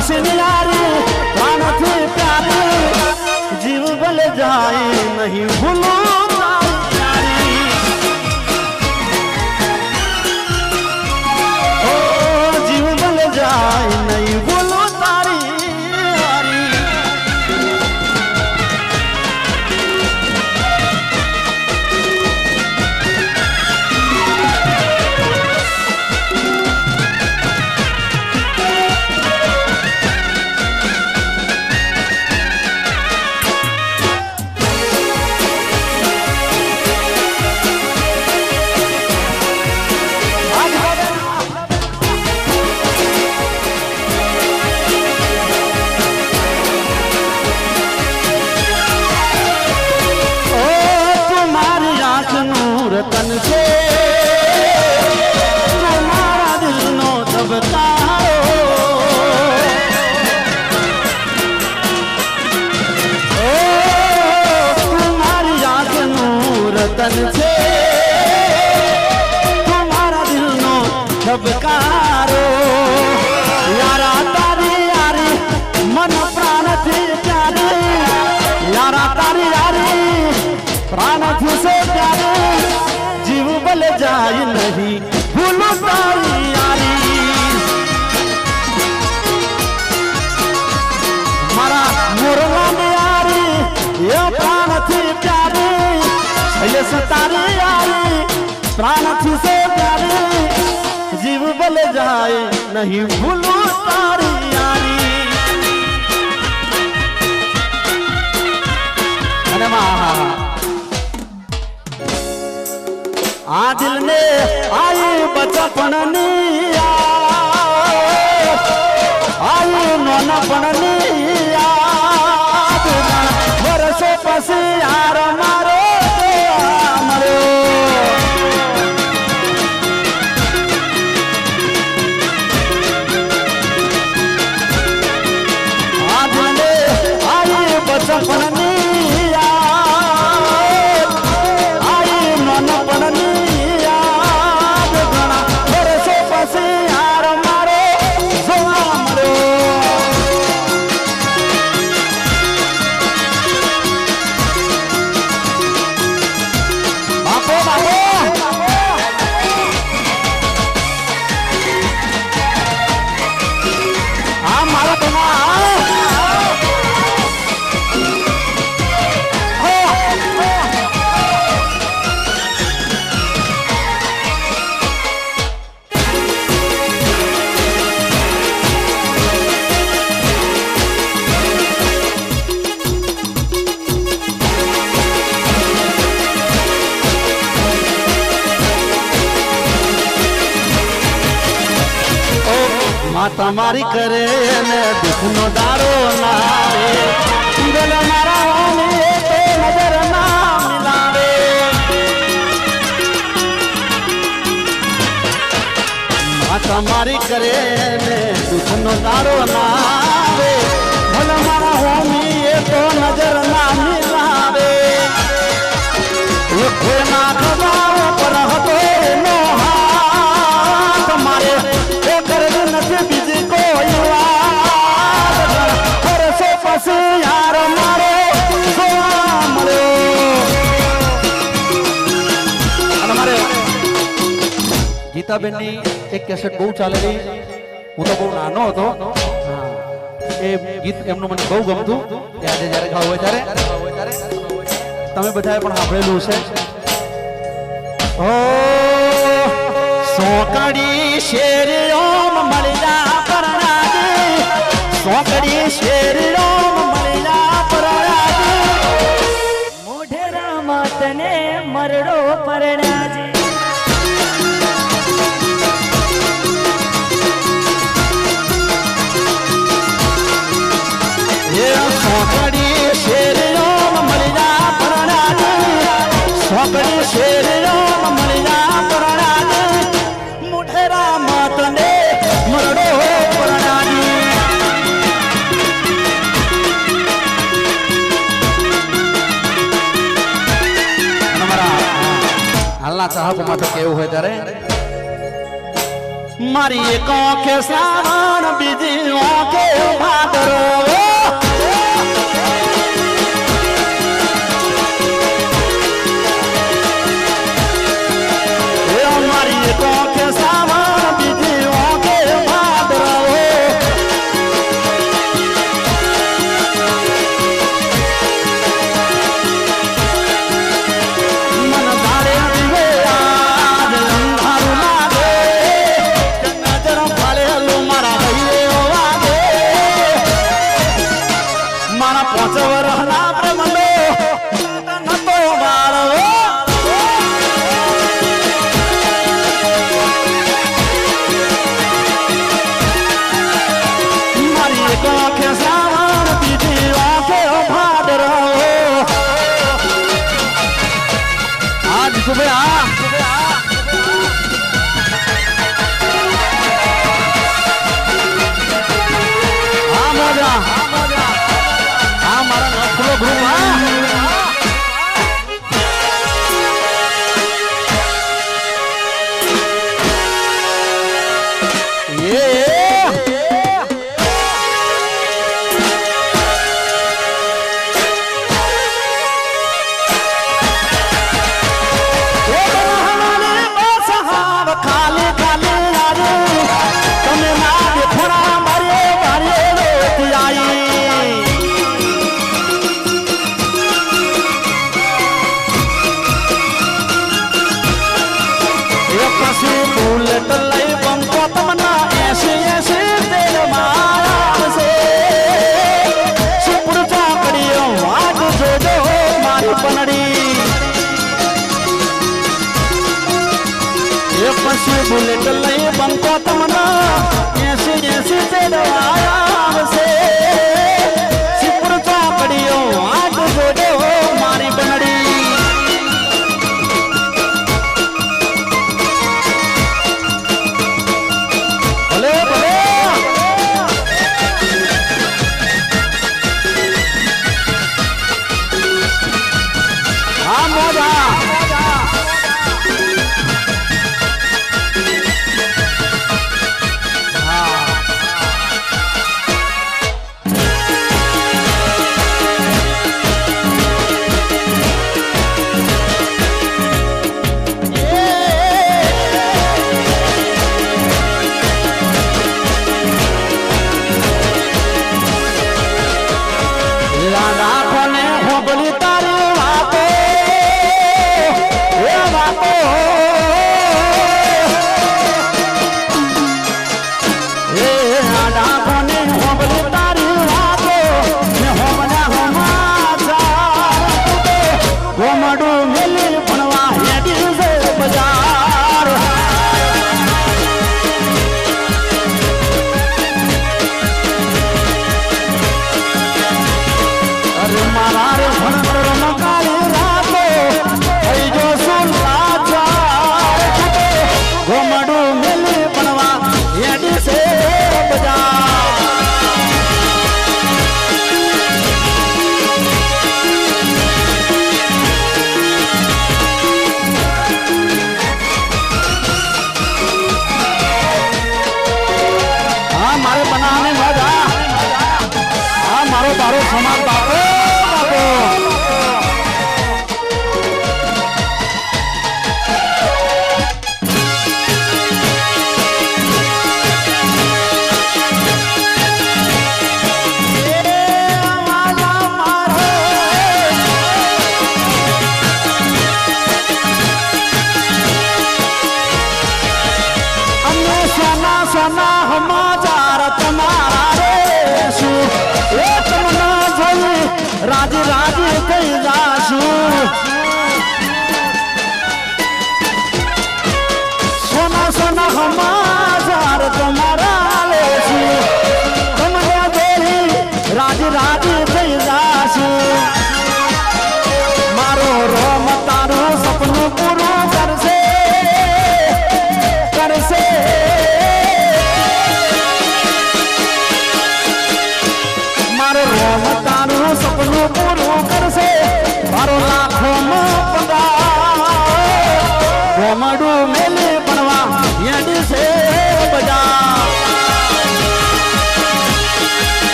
કરશે યારી આનાથી પ્યારી જીવ ભલે જાય નહીં ભૂલો. नारा तारी यारे, प्राण फूसे प्यारे, जीव बल जाई नहीं, भूलो तारी यारी। मारा मोरला में यारी, ये प्राण थी प्यारे, ये सतारी यारी, प्राण फूसे प्यारे, जीव बल जाई नहीं, भूलो આ દિલને આઈ બચપણની મારી કરે ને દુઃખનો દારો ના રે માતા મારી કરે ને દુઃખનો દારો ના ગીતાબેનની એક કેસેટ બહુ ચાલેલી. હું તો બહુ નાનો હતો. એ ગીત એમનું મને બહુ ગમતું. આજે જ્યારે ગાવું હોય ત્યારે. તમે બધાએ પણ સાંભળેલું છે ઓ, સોકડી શેરીઓમ મળ્યા પરણાજી સોકડી શેરીઓમ મળ્યા પરણાજી મોઢેરામાં તને મરડો પરણાજે હાલના ચાહકો માટે કેવું હોય ત્યારે? મારી એક આંખે શ્રાવણ બીજી આંખે ભાદરવો. એ પછી બુલેટ લઈ બંકો તમને એસી એસી તેલ આવશે ભણવા હેડ છે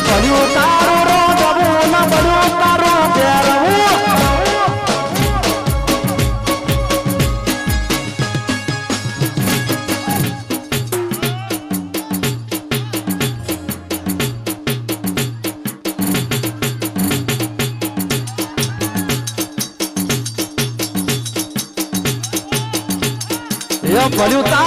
પડ્યું તારું રો જવું ના પડ્યું તારું ફેરવું Valeu, tá?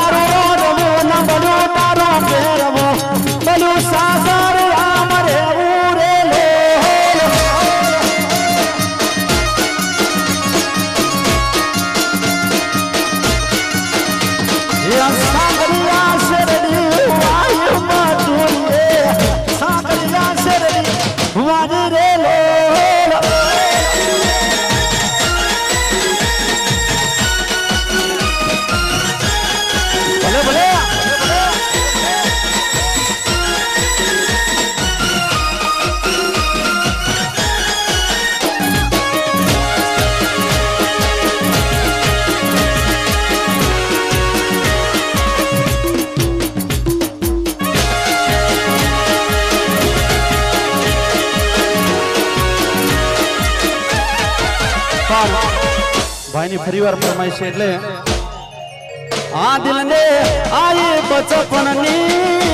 ભાઈની ફરીવાર ફરમાય છે એટલે આ દિલને આયે બચપણની